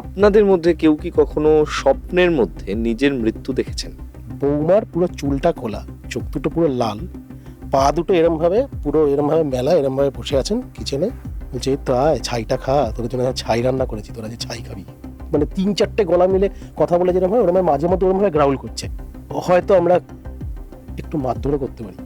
আপনাদের মধ্যে কেউ কি কখনো স্বপ্নের মধ্যে নিজের মৃত্যু দেখেছেন? বৌমার পুরো চুলটা খোলা চোখ দুটো পুরো লাল পা দুটো এরম ভাবে পুরো এরম ভাবে মেলা এরম ভাবে বসে আছেন কিচেনে। বলছে এই তো আয় ছাইটা খা তোর জন্য ছাই রান্না করেছি তোরা যে ছাই খাবি। মানে তিন চারটে গলা মিলে কথা বলে যেরকম হয় ওরমভাবে মাঝে মধ্যে ওরম ভাবে গ্রাউল করছে। হয়তো আমরা একটু মারধরও করতে পারি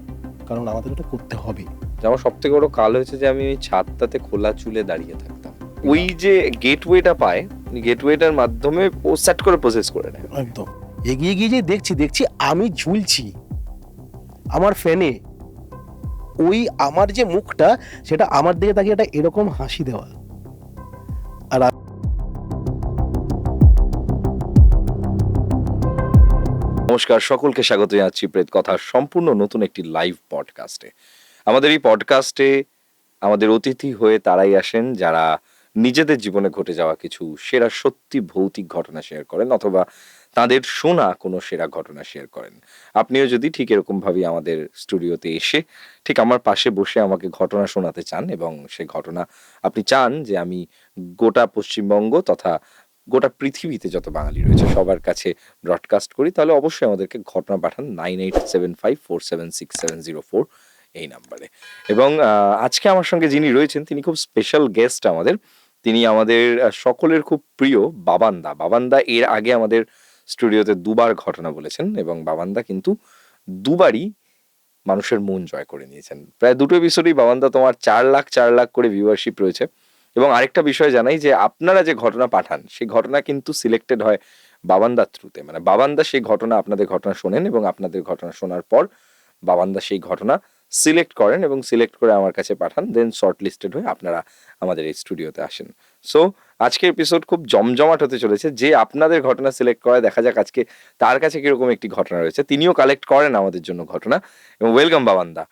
কারণ আমাদের ওটা করতে হবে। আমার সব থেকে বড় কাল হয়েছে যে আমি ওই ছাদটাতে খোলা চুলে দাঁড়িয়ে থাকতাম। ওই যে গেটওয়েটা পায় গেটওয়েটার মাধ্যমে ও সেট করে প্রসেস করে নেয়। একদম। এগিয়ে গিয়ে যে দেখছি দেখছি আমি ঝুলছি। আমার ফ্যানে ওই আমার যে মুখটা সেটা আমার দিকে তাকিয়ে একটা এরকম হাসি দেওয়া আর নমস্কার সকলকে স্বাগত জানাচ্ছি প্রেত কথা সম্পূর্ণ নতুন একটি লাইভ পডকাস্টে আমাদের এই পডকাস্টে আমাদের অতিথি হয়ে তারাই আসেন যারা নিজেদের জীবনে ঘটে যাওয়া কিছু সেরা সত্যি ভৌতিক ঘটনা শেয়ার করেন অথবা তাদের শোনা কোনো সেরা ঘটনা শেয়ার করেন। আপনিও যদি ঠিক এরকম ভাবে আমাদের স্টুডিওতে এসে ঠিক আমার পাশে বসে আমাকে ঘটনা শোনাতে চান এবং সেই ঘটনা আপনি চান যে আমি গোটা পশ্চিমবঙ্গ তথা গোটা পৃথিবীতে যত বাঙালি রয়েছে সবার কাছে ব্রডকাস্ট করি, তাহলে অবশ্যই আমাদেরকে ঘটনা পাঠান nine eight seven five four seven six seven zero four এই নাম্বারে এবং আজকে আমার সঙ্গে যিনি রয়েছেন, তিনি খুব স্পেশাল গেস্ট আমাদের। তিনি আমাদের সকলের খুব প্রিয় বাবান্দা। বাবান্দা এর আগে আমাদের স্টুডিওতে দুবার ঘটনা বলেছেন এবং বাবান্দা কিন্তু দুবারই মানুষের মন জয় করে নিয়েছেন। প্রায় দুটো এপিসোডেই বাবান্দা তোমার চার লাখ চার লাখ করে ভিউয়ারশিপ রয়েছে। এবং আরেকটা বিষয় জানাই যে আপনারা যে ঘটনা পাঠান, সেই ঘটনা কিন্তু সিলেক্টেড হয় বাবান্দার থ্রুতে মানে বাবান্দা সেই ঘটনা আপনাদের ঘটনা শোনেন এবং আপনাদের ঘটনা শোনার পর বাবান্দা সেই ঘটনা সিলেক্ট করেন এবং সিলেক্ট করে আমার কাছে পাঠান দেন শর্ট লিস্টেড হয়ে আপনারা আমাদের এই স্টুডিওতে আসেন। সো আজকের এপিসোড খুব জমজমাট হতে চলেছে। যে আপনাদের ঘটনা সিলেক্ট করে দেখা যাক আজকে তার কাছে কীরকম একটি ঘটনা রয়েছে। তিনিও কালেক্ট করেন আমাদের জন্য ঘটনা। এবং ওয়েলকাম বাবান্দা।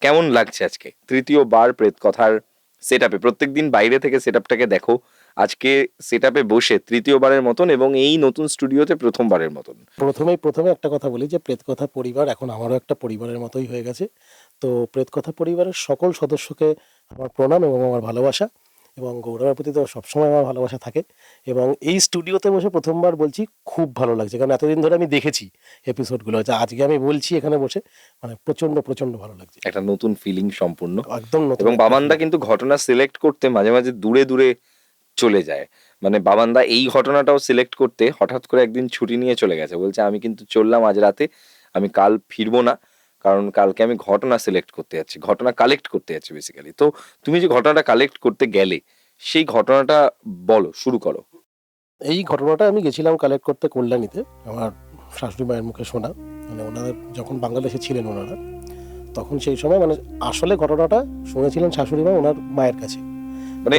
কেমন লাগছে আজকে? তৃতীয়বার প্রেত কথার সেট আপে প্রত্যেক দিন বাইরে থেকে সেট আপটাকে দেখো। আজকে সেট আপে বসে তৃতীয়বারের মতন এবং এই নতুন স্টুডিওতে প্রথমবারের মতন। প্রথমেই, প্রথমে একটা কথা বলি যে প্রেতকথা পরিবার এখন আমারও একটা পরিবারের মতোই হয়ে গেছে। তো প্রেতকথা পরিবারের সকল সদস্যকে আমার প্রণাম এবং আমার ভালোবাসা এবং গৌরবের প্রতি তো সবসময় আমার ভালোবাসা থাকে এবং এই স্টুডিওতে বসে প্রথমবার বলছি খুব ভালো লাগছে। কারণ এতদিন ধরে আমি দেখেছি এপিসোডগুলো যা আজকে আমি বলছি এখানে বসে মানে প্রচণ্ড প্রচণ্ড ভালো লাগছে। একটা নতুন ফিলিং সম্পূর্ণ। একদম নতুন এবং বাবান্দা কিন্তু ঘটনা সিলেক্ট করতে মাঝে মাঝে দূরে দূরে চলে যায়। মানে বাবান্দা এই ঘটনাটাও সিলেক্ট করতে হঠাৎ করে একদিন ছুটি নিয়ে চলে গেছে। বলছে আমি কিন্তু চললাম আজ রাতে। আমি কাল ফিরবো না। কারণ কালকে আমি ঘটনা সিলেক্ট করতে যাচ্ছি ঘটনা কালেক্ট করতে যাচ্ছি বেসিক্যালি তো তুমি যে ঘটনাটা কালেক্ট করতে গেলে সেই ঘটনাটা বলো শুরু করো। এই ঘটনাটা আমি গেছিলাম কালেক্ট করতে কল্যাণীতে আমার শাশুড়ি মায়ের মুখে শোনা। মানে ওনারা যখন বাংলাদেশে ছিলেন ওনারা তখন সেই সময় মানে আসলে ঘটনাটা শুনেছিলেন শাশুড়ি মা ওনার মায়ের কাছে। মানে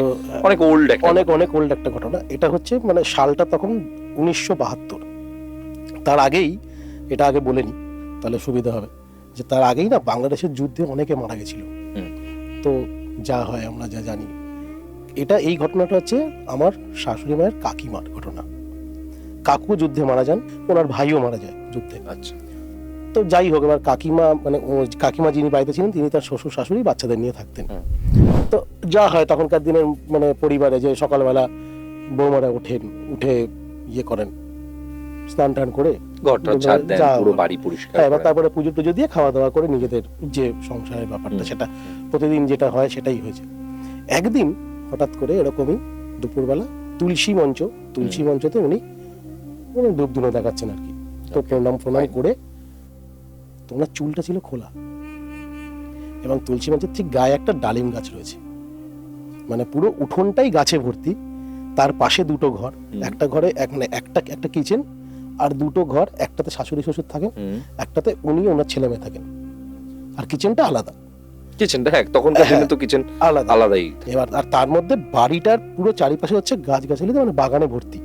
অনেক ওল্ড অনেক অনেক ওল্ড একটা ঘটনা। এটা হচ্ছে মানে সালটা তখন উনিশশো বাহাত্তর। তার আগেই এটা আগে বলে নি তাহলে সুবিধা হবে। যে তার আগেই না বাংলাদেশের যুদ্ধে অনেকে মারা গেছিল। তো যা হয় আমরা যা জানি। এটা এই ঘটনাটা হচ্ছে আমার শাশুড়ি মায়ের কাকিমার ঘটনা। কাকু যুদ্ধে মারা যান ওনার ভাইও মারা যায় যুদ্ধে। আচ্ছা। তো যাই হোক এবার কাকিমা মানে ও কাকিমা যিনি বাড়িতে ছিলেন তিনি তার শ্বশুর শাশুড়ি বাচ্চাদের নিয়ে থাকতেন। তো যা হয় তখনকার দিনের মানে পরিবারে যে সকালবেলা বৌমারা ওঠেন উঠে ইয়ে করেন। স্নান টান করে ঘরটা ছাদ দেন পুরো বাড়ি পরিষ্কার হ্যাঁ, এবার তারপরে পুজো টুজো দিয়ে খাওয়া দাওয়া করে নিজেদের যে সংসারের ব্যাপারটা সেটা প্রতিদিন যেটা হয় সেটাই হয়েছে। একদিন হঠাৎ করে এরকমই দুপুরবেলা তুলসী মঞ্চ তুলসী মঞ্চতে উনি উনি ধূপ ধুনো দেখাচ্ছেন আর কি। তো প্রণাম প্রণাম করে তো ওনার চুলটা ছিল খোলা এবং তুলসী মঞ্চের ঠিক গায়ে একটা ডালিম গাছ রয়েছে। মানে পুরো উঠোনটাই গাছে ভর্তি তার পাশে দুটো ঘর একটা ঘরে এক মানে একটা একটা কিচেন আর দুটো ঘর একটাতে শাশুড়ি শ্বশুর থাকেন একটাতে উনি ওনার ছেলে মেয়ে থাকেন। আর কিচেনটা আলাদা। কিচেনটা হ্যাঁ তখনকার দিনে হ্যাঁ। তো কিচেন আলাদা। আলাদাই। এবার আর তার মধ্যে বাড়িটার পুরো চারিপাশে হচ্ছে গাছ গাছালিতে মানে বাগানে ভর্তি।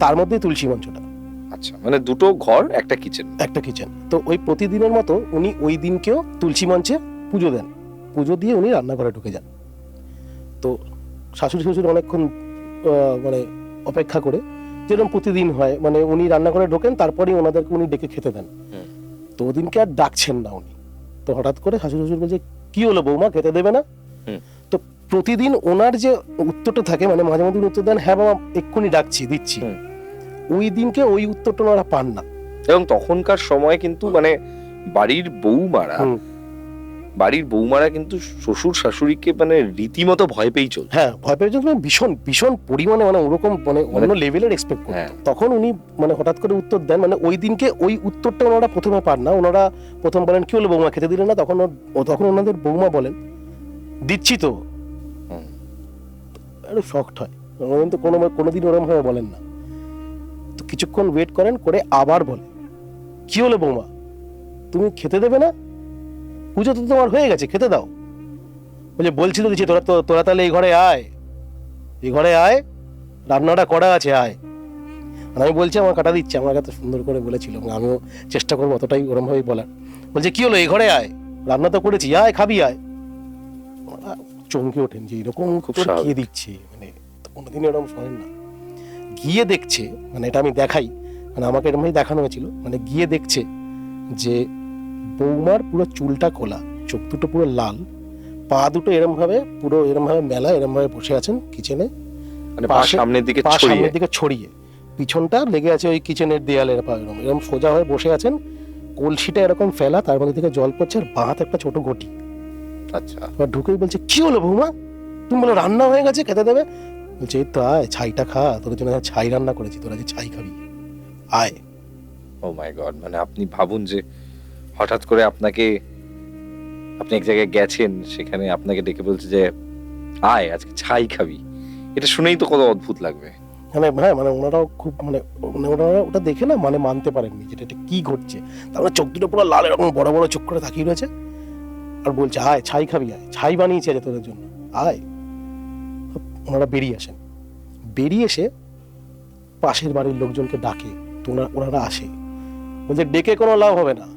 তার মধ্যে তুলসী মঞ্চটা। আচ্ছা মানে দুটো ঘর একটা কিচেন একটা কিচেন তো ওই প্রতিদিনের মতো উনি ওই দিনকেও তুলসী মঞ্চে পুজো দেন। পুজো দিয়ে উনি রান্নাঘরে ঢুকে যান। তো শাশুড়ি শ্বশুর অনেকক্ষণ মানে অপেক্ষা করে যেরকম প্রতিদিন হয় মানে উনি রান্নাঘরে ঢোকেন তারপরেই ওনাদেরকে উনি ডেকে খেতে দেন। তো ওদিনকে আর ডাকছেন না উনি। তো হঠাৎ করে শাশুড়ি শ্বশুর বলছে কি হলো বৌমা খেতে দেবে না? তো প্রতিদিন ওনার যে উত্তরটা থাকে মানে মাঝে মধ্যে উত্তর দেন হ্যাঁ বাবা এক্ষুনি ডাকছি দিচ্ছি। ওই দিনকে ওই উত্তরটা ওনারা পান না। এবং তখনকার সময় কিন্তু মানে বাড়ির বৌমারা। বাড়ির বৌমারা কিন্তু শ্বশুর শাশুড়িকে মানে রীতিমতো ভয় পেয়েই চলতো হ্যাঁ ভয় পেয়ে যখন ভীষণ ভীষণ পরিমাণে মানে ওরকম মানে অন্য লেভেলের এক্সপেক্ট করতো। হ্যাঁ। তখন উনি মানে হঠাৎ করে উত্তর দেন মানে ওই দিনকে ওই উত্তরটা ওনারা প্রথমে পান না। ওনারা প্রথম বলেন কি হলো বৌমা খেতে দিলেন না? তখন ও তখন ওনাদের বৌমা বলেন দিচ্ছি তো। একটু শক্ট হয়। কিন্তু কোনো কোনোদিন ওরম ভাবে বলেন না। তো কিছুক্ষণ ওয়েট করেন করে আবার বলে কি হলো বৌমা? তুমি খেতে দেবে না? পুজো তো তোমার হয়ে গেছে খেতে দাও। বলছে বলছি তো দিচ্ছি তোরা তো তোরা তাহলে এই ঘরে আয়। এই ঘরে আয় রান্নাটা করা আছে আয়। আর আমি বলছি আমার কাটা দিচ্ছে আমার কাছে সুন্দর করে বলেছিল আমিও চেষ্টা করব অতটাই ওরমভাবেই বলার। বলছে কি হলো এই ঘরে আয় রান্না তো করেছি আয় খাবি আয়। চমকে ওঠেন যে এরকম খেয়ে দিচ্ছে মানে কোনোদিন এরকম শোনেন না। গিয়ে দেখছে মানে এটা আমি দেখাই মানে আমাকে এরকমই দেখানো হয়েছিল মানে গিয়ে দেখছে যে বৌমার পুরো চুলটা খোলা চোখ দুটো পুরো লাল। পা দুটো এরম ভাবে পুরো এরম ভাবে মেলা এরম ভাবে বসে আছেন কিচেনে মানে পা সামনের দিকে পা সামনের দিকে ছড়িয়ে। পিছনটা লেগে আছে ওই কিচেনের দেয়ালের পা এরকম এরকম সোজা হয়ে বসে আছেন। কলসিটা এরকম ফেলা তার মধ্যে থেকে জল পড়ছে আর বাঁ একটা ছোট ঘটি। আচ্ছা। এবার ঢুকেই বলছে কি হলো বৌমা? তুমি বলো রান্না হয়ে গেছে খেতে দেবে? বলছে তো আয় ছাইটা খা তোদের জন্য ছাই রান্না করেছি তোরা যে ছাই খাবি। আয়। ও মাই গড মানে আপনি ভাবুন যে হঠাৎ করে আপনাকে, আপনি এক জায়গায় গেছেন, সেখানে আপনাকে ডেকে বলছে যে, আয়, আজকে ছাই খাবি। এটা শুনেই তো কত অদ্ভুত লাগবে। মানে হ্যাঁ মানে ওনারাও খুব মানে মানে ওনারা ওটা দেখে না মানে মানতে পারেননি যেটা এটা কি ঘটছে। তারপরে চোখ দুটো পুরো লাল এরকম বড় বড় চোখ করে তাকিয়ে রয়েছে আর বলছে, আয়, ছাই খাবি, আয়। ছাই বানিয়েছে আজ তোদের জন্য। আয়। ওনারা বেরিয়ে আসেন। বেরিয়ে এসে পাশের বাড়ির লোকজনকে ডাকে, তো ওনা- ওনারা আসে। বলছে, ডেকে কোনো লাভ হবে না।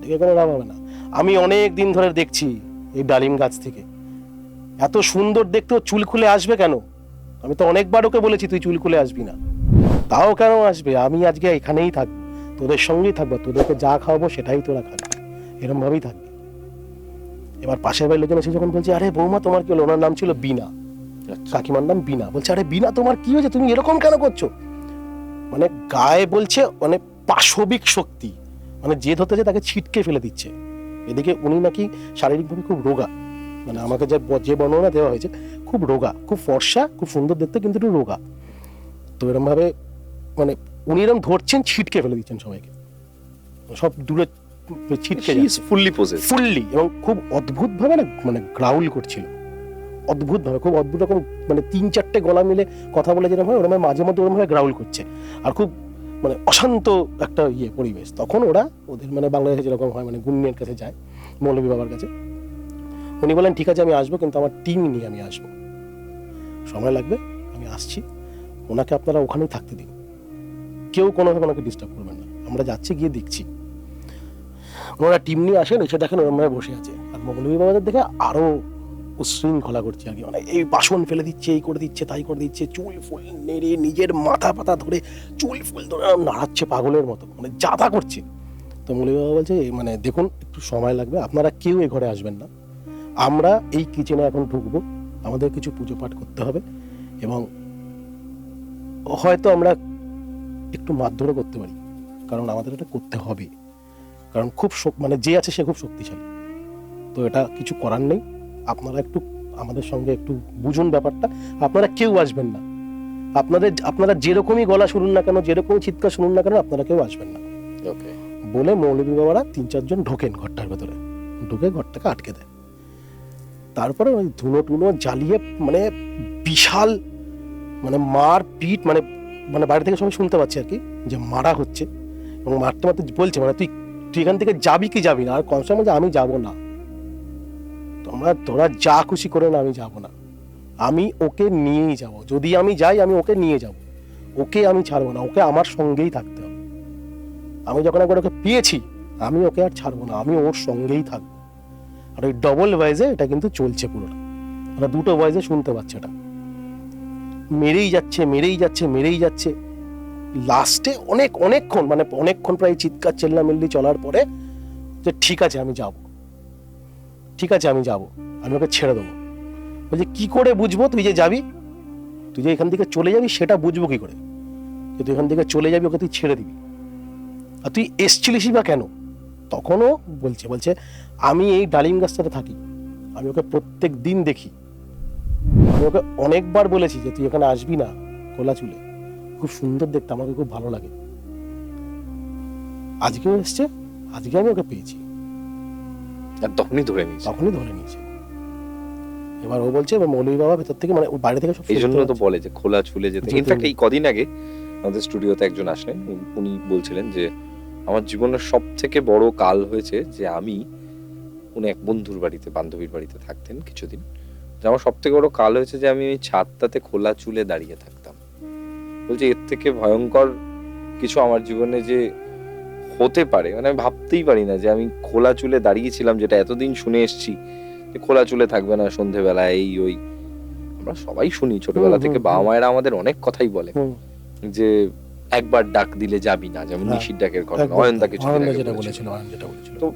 ডেকে কোনো লাভ হবে না। আমি অনেক দিন ধরে দেখছি এই ডালিম গাছ থেকে। এত সুন্দর দেখতে ও চুল খুলে আসবে কেন? আমি তো অনেকবার ওকে বলেছি তুই চুল খুলে আসবি না। তাও কেন আসবে? আমি আজকে এখানেই থাকব। তোদের সঙ্গেই থাকব তোদেরকে যা খাওয়াবো সেটাই তোরা খাবি। এরম ভাবেই থাকবি। এবার পাশের বাড়ির লোকজন এসে যখন বলছে আরে বৌমা তোমার কি হলো? ওনার নাম ছিল বিনা আচ্ছা। কাকিমার নাম বিনা বলছে আরে বিনা তোমার কি হয়েছে? তুমি এরকম কেন করছ? মানে গায়ে বলছে মানে পাশবিক শক্তি। মানে যে ধরতেছে তাকে ছিটকে ফেলে দিচ্ছে। এদিকে উনি নাকি শারীরিকভাবে খুব রোগা। মানে আমাকে যে যে বর্ণনা দেওয়া হয়েছে খুব রোগা খুব ফর্সা খুব সুন্দর দেখতে কিন্তু একটু রোগা। তো এরম ভাবে মানে উনি এরম ধরছেন ছিটকে ফেলে দিচ্ছেন সবাইকে। সব দূরে ছিটকে ফুললি পোজেস ফুললি এবং খুব অদ্ভুত ভাবে না মানে গ্রাউল করছিল। অদ্ভুত ভাবে খুব অদ্ভুত রকম মানে তিন চারটে গলা মিলে কথা বলে যেরকম হয় ওরকম মাঝে মধ্যে ওরকম ভাবে গ্রাউল করছে। আর খুব মানে অশান্ত একটা ইয়ে পরিবেশ। তখন ওরা ওদের মানে বাংলাদেশে যেরকম হয় মানে গুন্নির কাছে যায়, মৌলভী বাবার কাছে। উনি বলেন ঠিক আছে, আমি আসব, কিন্তু আমার টিম নিয়ে আমি আসব। সময় লাগবে, আমি আসছি। ওনাকে আপনারা ওখানেই থাকতে দিন। কেউ কোনোভাবে ওনাকে ডিস্টার্ব করবেন না। আমরা যাচ্ছি, গিয়ে দেখছি। ওনারা টিম নিয়ে আসেন, এসে দেখেন ভাবে বসে আছে। আর মৌলভী বাবাদের দেখে আরও উশৃঙ্খলা করছে আর কি মানে এই বাসন ফেলে দিচ্ছে, এই করে দিচ্ছে, তাই করে দিচ্ছে, চুল ফুল নেড়ে নিজের মাথা পাতা ধরে চুল ফুল ধরে নাড়াচ্ছে পাগলের মতো মানে যাতা করছে। তো মৌলভী বাবা বলছে মানে দেখুন, একটু সময় লাগবে, আপনারা কেউ এ ঘরে আসবেন না। আমরা এই কিচেনে এখন ঢুকবো, আমাদের কিছু পুজো পাঠ করতে হবে এবং হয়তো আমরা একটু মারধরও করতে পারি, কারণ আমাদের এটা করতে হবে। কারণ খুব মানে যে আছে সে খুব শক্তিশালী। তো এটা কিছু করার নেই আপনারা একটু আমাদের সঙ্গে একটু বুঝুন ব্যাপারটা। আপনারা কেউ আসবেন না। আপনাদের আপনারা যেরকমই গলা শুনুন না কেন যেরকম চিৎকার শুনুন না কেন আপনারা কেউ আসবেন না। ওকে বলে মৌলভী বাবারা তিন চারজন ঢোকেন ঘরটার ভেতরে। ঢুকে ঘরটাকে আটকে দেয়। তারপরে ওই ধুনো টুনো জ্বালিয়ে মানে বিশাল মানে মার পিট মানে মানে বাইরে থেকে সবাই শুনতে পাচ্ছি আর কি যে মারা হচ্ছে। এবং মারতে মারতে বলছে মানে তুই তুই এখান থেকে যাবি কি যাবি না? আর কনস্টার বলছে আমি যাব না। তোমরা তোরা যা খুশি করে না আমি যাব না। আমি ওকে নিয়েই যাব। যদি আমি যাই, আমি ওকে নিয়ে যাব। ওকে আমি ছাড়বো না। ওকে আমার সঙ্গেই থাকতে হবে। আমি যখন একবার ওকে পেয়েছি, আমি ওকে আর ছাড়বো না। আমি ওর সঙ্গেই থাকব। আর ওই ডবল ভয়েসে এটা কিন্তু চলছে পুরোটা। ওরা দুটো ভয়েসে শুনতে পাচ্ছে এটা। মেরেই যাচ্ছে মেরেই যাচ্ছে মেরেই যাচ্ছে। লাস্টে অনেক, অনেকক্ষণ মানে অনেকক্ষণ প্রায় চিৎকার, চেল্লামিল্লি চলার পরে যে ঠিক আছে, আমি যাব। ঠিক আছে, আমি যাব। আমি ওকে ছেড়ে দেবো। বলছে, কি করে বুঝব তুই যে যাবি? তুই যে এখান থেকে চলে যাবি, সেটা বুঝব কি করে? যে তুই এখান থেকে চলে যাবি, ওকে তুই ছেড়ে দিবি। আর তুই এসছিলিসই বা কেন? তখনও বলছে বলছে, আমি এই ডালিম গাছটাতে থাকি। আমি ওকে প্রত্যেক দিন দেখি। আমি ওকে অনেকবার বলেছি যে তুই এখানে আসবি না খোলা চুলে। খুব সুন্দর দেখতে, আমাকে খুব ভালো লাগে। আজকেও এসছে, আজকে আমি ওকে পেয়েছি। আর তখনই ধরে নিয়েছে। তখনই ধরে নিয়েছে। এবার ও বলছে এবার মৌলভী বাবা ভেতর থেকে মানে বাইরে থেকে সব এই জন্য তো বলে যে খোলা চুলে যেতে। ইনফ্যাক্ট এই কদিন আগে আমাদের স্টুডিওতে একজন আসলেন উনি- বলছিলেন যে আমার জীবনের সব থেকে বড় কাল হয়েছে যে আমি উনি এক বন্ধুর বাড়িতে বান্ধবীর বাড়িতে থাকতেন কিছুদিন। যে আমার সব থেকে বড় কাল হয়েছে যে আমি ওই ছাদটাতে খোলা চুলে দাঁড়িয়ে থাকতাম। বলছে এর থেকে ভয়ঙ্কর কিছু আমার জীবনে যে হতে পারে। মানে আমি ভাবতেই পারি না যে আমি খোলা চুলে দাঁড়িয়েছিলাম যেটা এতদিন শুনে এসেছি যে খোলা চুলে থাকবে না সন্ধেবেলা এই ওই। আমরা সবাই শুনি ছোটবেলা থেকে বাবা মায়েরা আমাদের অনেক কথাই বলে যে একবার ডাক দিলে যাবি না যেমন হ্যাঁ, নিশির ডাকের ঘটনা। কিছু তো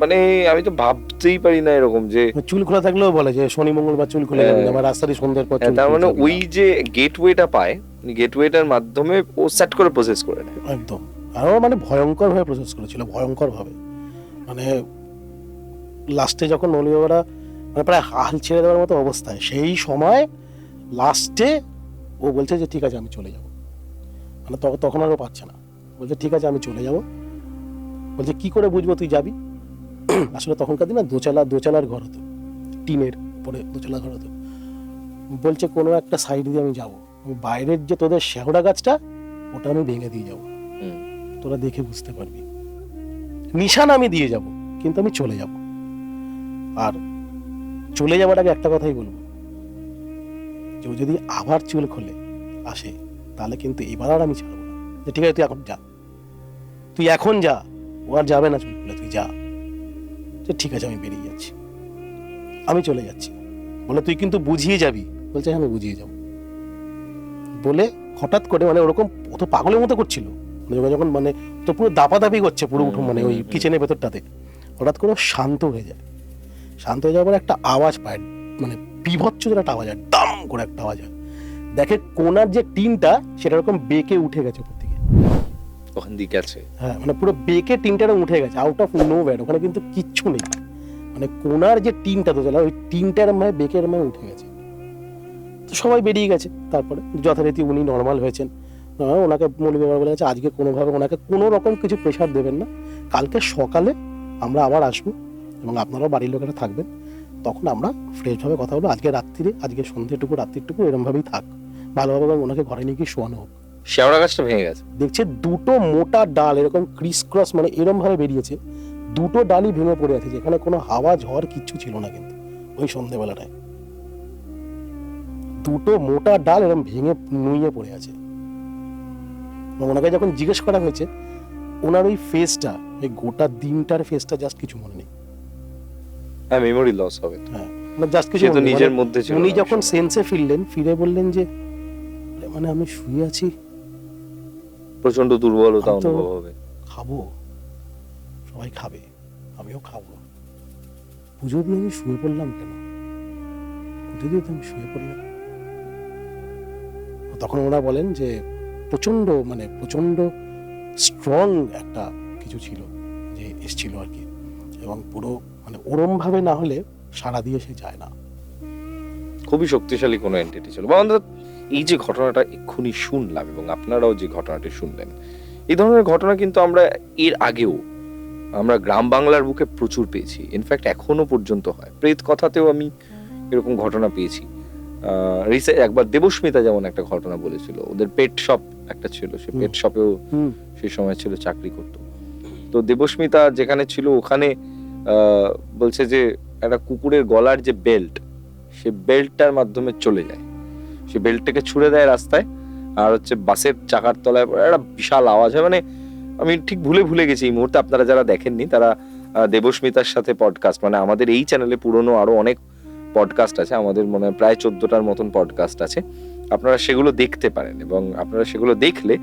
মানে আমি তো ভাবতেই পারি না এরকম যে চুল খোলা থাকলেও বলে যে শনি মঙ্গলবার চুল খুলে যাবে হ্যাঁ। আমার রাস্তারই সন্ধ্যের পর হ্যাঁ, তার মানে ওই। যে গেটওয়েটা পায় গেটওয়েটার মাধ্যমে ও সেট করে প্রসেস করে নেয় একদম। আরও মানে ভয়ঙ্করভাবে প্রসেস করেছিল ভয়ঙ্কর ভাবে মানে লাস্টে যখন মৌলী বাবারা মানে প্রায় হাল ছেড়ে দেওয়ার মতো অবস্থায়, সেই সময় লাস্টে ও বলছে যে, ঠিক আছে, আমি চলে যাব। মানে তখন আর ও পাচ্ছে না। বলছে, ঠিক আছে, আমি চলে যাব। বলছে, কি করে বুঝব তুই যাবি? আসলে তখনকার দিনে দোচালা, দোচালার ঘর হতো, টিনের উপরে দোচালা ঘর হতো। বলছে, কোনো একটা সাইড দিয়ে আমি যাব। বাইরের যে তোদের শেহড়া গাছটা, ওটা আমি ভেঙে দিয়ে যাব। তোরা দেখে বুঝতে পারবি। নিশান আমি দিয়ে যাব কিন্তু আমি চলে যাব। আর চলে যাওয়ার আগে একটা কথাই বলব। ও যদি আবার চুল খোলে আসে তাহলে কিন্তু এবার আর আমি ছাড়বো না। যে ঠিক আছে তুই এখন যা। তুই এখন যা ও আর যাবে না চুল খুলে তুই যা। যে ঠিক আছে আমি বেরিয়ে যাচ্ছি। আমি চলে যাচ্ছি। বলে তুই কিন্তু বুঝিয়ে যাবি। বলছে হ্যাঁ, আমি বুঝিয়ে যাব। বলে হঠাৎ করে মানে ওরকম ও তো পাগলের মতো করছিল। যখন মানে তো পুরো দাপাদাপি করছে পুরো উঠুন মানে ওই। কিচেনের ভেতরটাতে হঠাৎ করে শান্ত হয়ে যায়। শান্ত হয়ে যাওয়ার পরে একটা আওয়াজ পায় মানে বিভৎস একটা আওয়াজ হয় দাম করে একটা আওয়াজ হয়। দেখে কোনার যে টিনটা সেটা এরকম বেঁকে উঠে গেছে উপর থেকে ওখান দিয়ে গেছে। হ্যাঁ মানে পুরো বেঁকে টিনটা উঠে গেছে আউট অফ নো ব্যাড ওখানে কিন্তু কিচ্ছু নেই। মানে কোনার যে টিনটা তো ওই টিনটার মানে বেঁকের মানে উঠে গেছে। তো সবাই বেরিয়ে গেছে তারপরে যথারীতি উনি নর্মাল হয়েছেন। ওনাকে মৌলিক ব্যাপার বলে গেছে। আজকে কোনোভাবে ওনাকে কোনো রকম কিছু প্রেশার দেবেন না। কালকে সকালে আমরা আবার আসব এবং আপনারাও বাড়ির লোকেরা থাকবেন। তখন আমরা ফ্রেশভাবে কথা বলব। আজকে রাত্রিরে আজকে সন্ধ্যেটুকু রাত্রিটুকু এরমভাবেই থাক। ভালোভাবে ওনাকে ঘরে নিয়ে গিয়ে শোয়ানো হোক। শেওড়া গাছটা ভেঙে গেছে। দেখছে দুটো মোটা ডাল এরকম ক্রিস ক্রস মানে এরম ভাবে বেরিয়েছে। দুটো ডালই ভেঙে পড়ে আছে যেখানে কোনো হাওয়া ঝড় কিচ্ছু ছিল না কিন্তু ওই সন্ধেবেলাটায়। দুটো মোটা ডাল এরকম ভেঙে নুইয়ে পড়ে আছে। ওনাকে যখন জিজ্ঞেস করা হয়েছে ওনার ওই ফেসটা ওই গোটা দিনটার ফেসটা জাস্ট কিছু মনে নেই। হ্যাঁ মেমোরি লস হবে হ্যাঁ মানে জাস্ট কিছু তো নিজের মানে মধ্যে ছিল উনি যখন সেন্সে ফিরলেন ফিরে বললেন যে মানে আমি শুয়ে আছি। প্রচণ্ড দুর্বলতা অনুভব হবে। খাব। সবাই খাবে। আমিও খাব। পুজো দিয়ে আমি শুয়ে পড়লাম কেন? পুজো দিয়ে তো আমি শুয়ে পড়লাম। তখন ওরা বলেন যে প্রচণ্ড মানে প্রচণ্ড স্ট্রং একটা কিছু ছিল যে এসছিল আর কি। এবং পুরো মানে ওরমভাবে না হলে সারা দিয়ে সে যায় না। খুবই শক্তিশালী কোনো এন্টিটি ছিল। বা এই যে ঘটনাটা এক্ষুনি শুনলাম এবং আপনারাও যে ঘটনাটি শুনলেন, এই ধরনের ঘটনা কিন্তু আমরা এর আগেও, আমরা গ্রাম বাংলার বুকে প্রচুর পেয়েছি। ইনফ্যাক্ট এখনও পর্যন্ত হয়। প্রেত কথাতেও আমি এরকম ঘটনা পেয়েছি। রিসে একবার দেবস্মিতা যেমন একটা ঘটনা বলেছিল ওদের পেট শপ একটা ছিল সে পেট শপেও সেই সময় ছিল চাকরি করত। তো দেবস্মিতা যেখানে ছিল ওখানে বলছে যে একটা কুকুরের গলার যে বেল্ট সে বেল্টটার মাধ্যমে চলে যায়। সে বেল্টটাকে ছুড়ে দেয় রাস্তায় আর হচ্ছে বাসের চাকার তলায় একটা বিশাল আওয়াজ হয়। মানে আমি ঠিক ভুলে ভুলে গেছি এই মুহূর্তে আপনারা যারা দেখেননি তারা দেবস্মিতার সাথে পডকাস্ট মানে আমাদের এই চ্যানেলে পুরনো আরও অনেক পডকাস্ট আছে, আমাদের মনে হয় প্রায় চোদ্দটার মতন পডকাস্ট আছে। আপনারা সেগুলো দেখতে পারেন এবং আপনারা সেগুলো দেখলে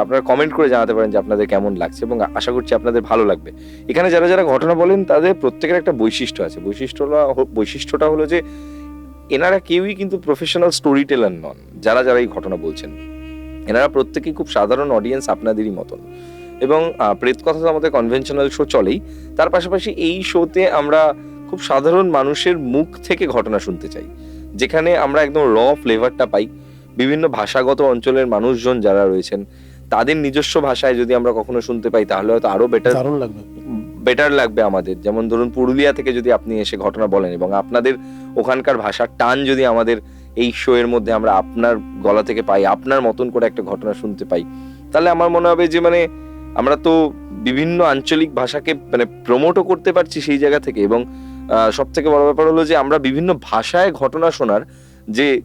আপনারা কমেন্ট করে জানাতে পারেন যে আপনাদের কেমন লাগছে এবং আশা করছি আপনাদের ভালো লাগবে। এখানে যারা যারা ঘটনা বলেন, তাদের প্রত্যেকের একটা বৈশিষ্ট্য আছে। বৈশিষ্ট্যটা বৈশিষ্ট্যটা হলো যে, এনারা কেউই কিন্তু প্রফেশনাল স্টোরি টেলার নন, যারা যারা এই ঘটনা বলছেন। এনারা প্রত্যেকেই খুব সাধারণ অডিয়েন্স আপনাদেরই মতন। এবং প্রেত কথা তো আমাদের কনভেনশনাল শো চলেই। তার পাশাপাশি এই শোতে আমরা খুব সাধারণ মানুষের মুখ থেকে ঘটনা শুনতে চাই। যেখানে আমরা একদম র ফ্লেভারটা পাই। বিভিন্ন ভাষাগত অঞ্চলের মানুষজন যারা রয়েছেন তাদের নিজস্ব ভাষায় যদি আমরা কখনো শুনতে পাই তাহলে হয়তো আরও বেটার লাগবে। বেটার লাগবে আমাদের। যেমন ধরুন পুরুলিয়া থেকে যদি আপনি এসে ঘটনা বলেন এবং আপনাদের ওখানকার ভাষার টান যদি আমাদের এই শো এর মধ্যে আমরা আপনার গলা থেকে পাই আপনার মতন করে একটা ঘটনা শুনতে পাই তাহলে আমার মনে হবে যে মানে আমরা তো বিভিন্ন আঞ্চলিক ভাষাকে মানে প্রমোটও করতে পারছি সেই জায়গা থেকে এবং সব থেকে বড় ব্যাপার হলো যে আমরা বিভিন্ন ভাষায় ঘটনা শোনার যে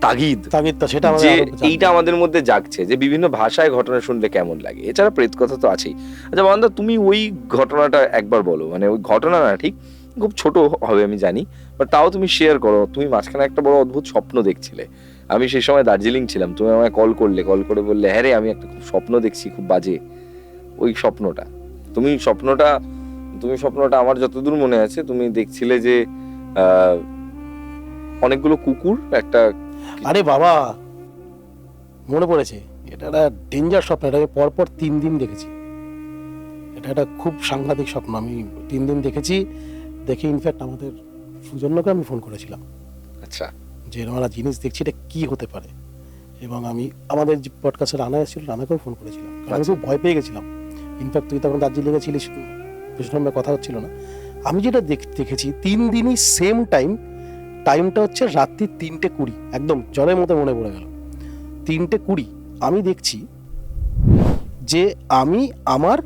তাগিদ তাগিদটা সেটা যে এইটা আমাদের মধ্যে জাগছে যে বিভিন্ন ভাষায় ঘটনা শুনলে কেমন লাগে। এছাড়া প্রেত কথা তো আছেই। আচ্ছা বান্দা তুমি ওই ঘটনাটা একবার বলো। মানে ওই ঘটনা না ঠিক? খুব ছোট হবে আমি জানি। বাট তাও তুমি শেয়ার করো। তুমি মাঝখানে একটা বড় অদ্ভুত স্বপ্ন দেখছিলে। আমি সেই সময় দার্জিলিং ছিলাম। তুমি আমায় কল করলে। কল করে বললে হ্যাঁ রে আমি একটা খুব স্বপ্ন দেখছি খুব বাজে। ওই স্বপ্নটা। তুমি স্বপ্নটা তুমি স্বপ্নটা আমার যতদূর মনে আছে তুমি দেখছিলে যে অনেকগুলো কুকুর একটা আরে বাবা মনে পড়েছে এটা একটা ডেঞ্জার স্বপ্ন এটা আমি পরপর তিন দিন দেখেছি। এটা একটা খুব সাংঘাতিক স্বপ্ন আমি তিন দিন দেখেছি দেখে ইনফ্যাক্ট আমাদের সুজন্যকে আমি ফোন করেছিলাম। আচ্ছা। যে একটা জিনিস দেখছি এটা কি হতে পারে? এবং আমি আমাদের যে পডকাস্টে রানা এসেছিল রানাকেও ফোন করেছিলাম। আমি খুব ভয় পেয়ে গেছিলাম। ইনফ্যাক্ট তুই তখন দার্জিলিংয়ে ছিলিস কৃষ্ণম্বে কথা হচ্ছিল না। আমি যেটা দেখেছি, তিন দিনই সেম টাইম টাইমটা হচ্ছে রাত্রি তিনটে কুড়ি, একদম জলের মতো মনে পড়ে গেল। তিনটে কুড়ি, আমি দেখছি যে আমি আমার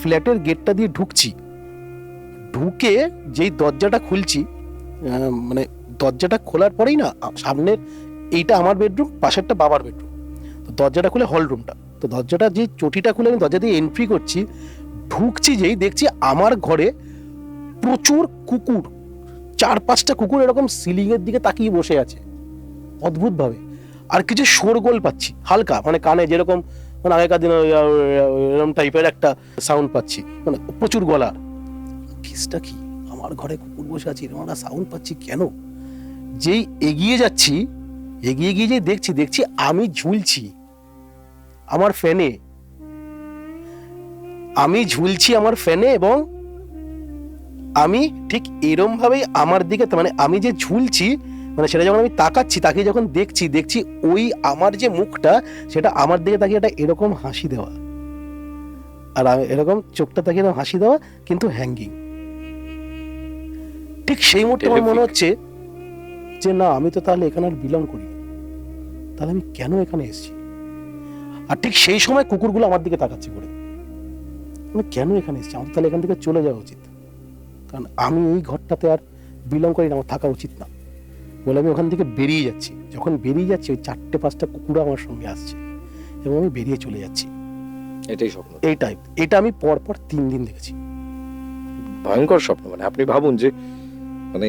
ফ্ল্যাটের গেটটা দিয়ে ঢুকছি। ঢুকে যেই দরজাটা খুলছি মানে দরজাটা খোলার পরেই না সামনের এইটা আমার বেডরুম পাশেরটা বাবার বেডরুম তো দরজাটা খুলে হল রুমটা তো দরজাটা যে চটিটা খুলে আমি দরজা দিয়ে এন্ট্রি করছি ঢুকছি যেই দেখছি আমার ঘরে প্রচুর কুকুর। চার পাঁচটা কুকুর এরকম সিলিংয়ের দিকে তাকিয়ে বসে আছে। অদ্ভুতভাবে। আর কিছু শোরগোল পাচ্ছি, হালকা মানে কানে যেরকম মানে আগেকার দিনে এরকম টাইপের একটা সাউন্ড পাচ্ছি। মানে প্রচুর গলা। কেসটা কি? আমার ঘরে কুকুর বসে আছে এরকম একটা সাউন্ড পাচ্ছি কেন? যেই এগিয়ে যাচ্ছি, এগিয়ে গিয়ে যে দেখছি দেখছি আমি ঝুলছি। আমার ফ্যানে আমি ঝুলছি আমার ফ্যানে এবং আমি ঠিক এরম ভাবেই আমার দিকে মানে আমি যে ঝুলছি মানে সেটা যখন আমি তাকাচ্ছি তাকে যখন দেখছি দেখছি ওই আমার যে মুখটা সেটা আমার দিকে তাকিয়ে একটা এরকম হাসি দেওয়া। আর আমি এরকম চোখটা তাকিয়ে হাসি দেওয়া কিন্তু হ্যাঙ্গিং ঠিক সেই মুহূর্তে আমার মনে হচ্ছে যে না আমি তো তাহলে এখানে আর বিলং করি। তাহলে আমি কেন এখানে এসেছি? আর ঠিক সেই সময় কুকুরগুলো আমার দিকে তাকাচ্ছে করে আমি কেন এখানে এসেছি? আমার তাহলে এখান থেকে চলে যাওয়া উচিত। কারণ আমি এই ঘরটাতে আর বিলং করি না আমার থাকা উচিত না। বলে আমি ওখান থেকে বেরিয়ে যাচ্ছি। যখন বেরিয়ে যাচ্ছি ওই চারটে পাঁচটা কুকুর আমার সঙ্গে আসছে এবং আমি বেরিয়ে চলে যাচ্ছি। এটাই স্বপ্ন। এই টাইপ এটা আমি পরপর তিন দিন দেখেছি। ভয়ঙ্কর স্বপ্ন। মানে আপনি ভাবুন যে মানে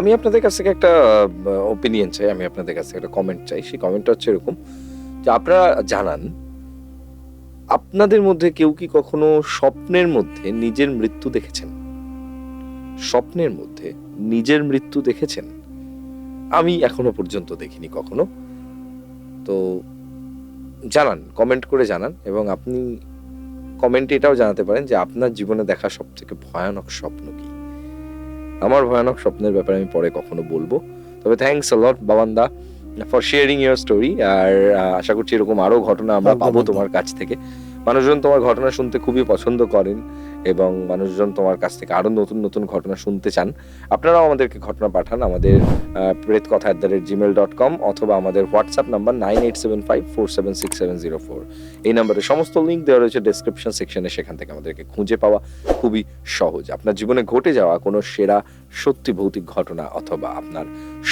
আমি আপনাদের কাছ থেকে একটা ওপিনিয়ন চাই আমি আপনাদের কাছ থেকে একটা কমেন্ট চাই। সেই কমেন্টটা হচ্ছে এরকম যে আপনারা জানান আপনাদের মধ্যে কেউ কি কখনো স্বপ্নের মধ্যে নিজের মৃত্যু দেখেছেন? স্বপ্নের মধ্যে নিজের মৃত্যু দেখেছেন? আমি এখনও পর্যন্ত দেখিনি কখনো। তো জানান কমেন্ট করে জানান এবং আপনি কমেন্টে এটাও জানাতে পারেন যে আপনার জীবনে দেখা সব থেকে ভয়ানক স্বপ্ন কি? আমার ভয়ানক স্বপ্নের ব্যাপারে আমি পরে কখনো বলব। তবে থ্যাংকস লট বাবান্দা। ফর শেয়ারিং ইয়ার স্টোরি আর আশা করছি এরকম আরও ঘটনা আমরা পাবো তোমার কাছ থেকে। মানুষজন তোমার ঘটনা শুনতে খুবই পছন্দ করেন। এবং মানুষজন তোমার কাছ থেকে আরও নতুন নতুন ঘটনা শুনতে চান, আপনারাও আমাদেরকে ঘটনা পাঠান আমাদের প্রেত কথা at the rate gmail dot com অথবা আমাদের WhatsApp number nine eight seven five four seven six seven zero four এই নাম্বারে সমস্ত লিঙ্ক দেওয়া রয়েছে ডেসক্রিপশন সেকশনে সেখান থেকে আমাদেরকে খুঁজে পাওয়া খুবই সহজ। আপনার জীবনে ঘটে যাওয়া কোনো সেরা সত্যি ভৌতিক ঘটনা অথবা আপনার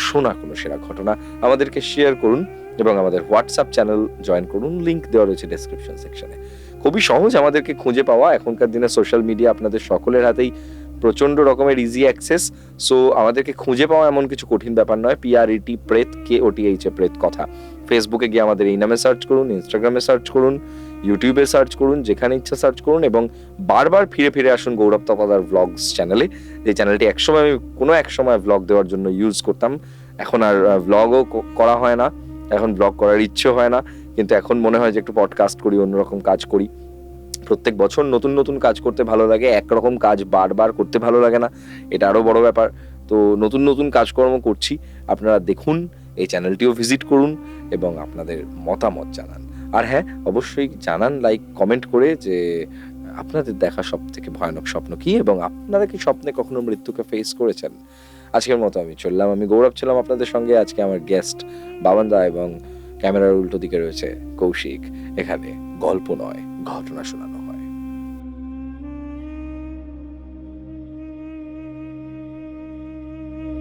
শোনা কোনো সেরা ঘটনা আমাদেরকে শেয়ার করুন এবং আমাদের হোয়াটসঅ্যাপ চ্যানেল জয়েন করুন। লিঙ্ক দেওয়া রয়েছে ডেসক্রিপশন সেকশনে খুবই সহজ আমাদেরকে খুঁজে পাওয়া। এখনকার দিনে সোশ্যাল মিডিয়া আপনাদের সকলের হাতেই প্রচণ্ড রকমের ইজি অ্যাক্সেস সো আমাদেরকে খুঁজে পাওয়া এমন কিছু কঠিন ব্যাপার নয়। পিআরইটি প্রেত কে ওটিএইচ প্রেত কথা। ফেসবুকে গিয়ে আমাদের এই নামে সার্চ করুন ইনস্টাগ্রামে সার্চ করুন ইউটিউবে সার্চ করুন, যেখানে ইচ্ছা সার্চ করুন এবং বারবার ফিরে ফিরে আসুন গৌরব তপাদার ব্লগস চ্যানেলে যে চ্যানেলটি একসময় আমি কোনো এক সময় ব্লগ দেওয়ার জন্য ইউজ করতাম। এখন আর ব্লগও করা হয় না। এখন ব্লগ করার ইচ্ছে হয় না। কিন্তু এখন মনে হয় যে একটু পডকাস্ট করি, অন্যরকম কাজ করি। প্রত্যেক বছর নতুন নতুন কাজ করতে ভালো লাগে, একরকম কাজ বারবার করতে ভালো লাগে না, এটা আরও বড় ব্যাপার। তো নতুন নতুন কাজকর্ম করছি, আপনারা দেখুন, এই চ্যানেলটিও ভিজিট করুন এবং আপনাদের মতামত জানান। আর হ্যাঁ অবশ্যই জানান লাইক কমেন্ট করে যে আপনাদের দেখা সব থেকে ভয়ানক স্বপ্ন কি এবং আপনারা কি স্বপ্নে কখনো মৃত্যুকে ফেস করেছেন? আজকের মতো আমি চললাম, আমি গৌরব ছিলাম আপনাদের সঙ্গে। আজকে আমার গেস্ট বাবান্দা এবং ক্যামেরার উল্টো দিকে রয়েছে কৌশিক এখানে গল্প নয় ঘটনা শোনানো।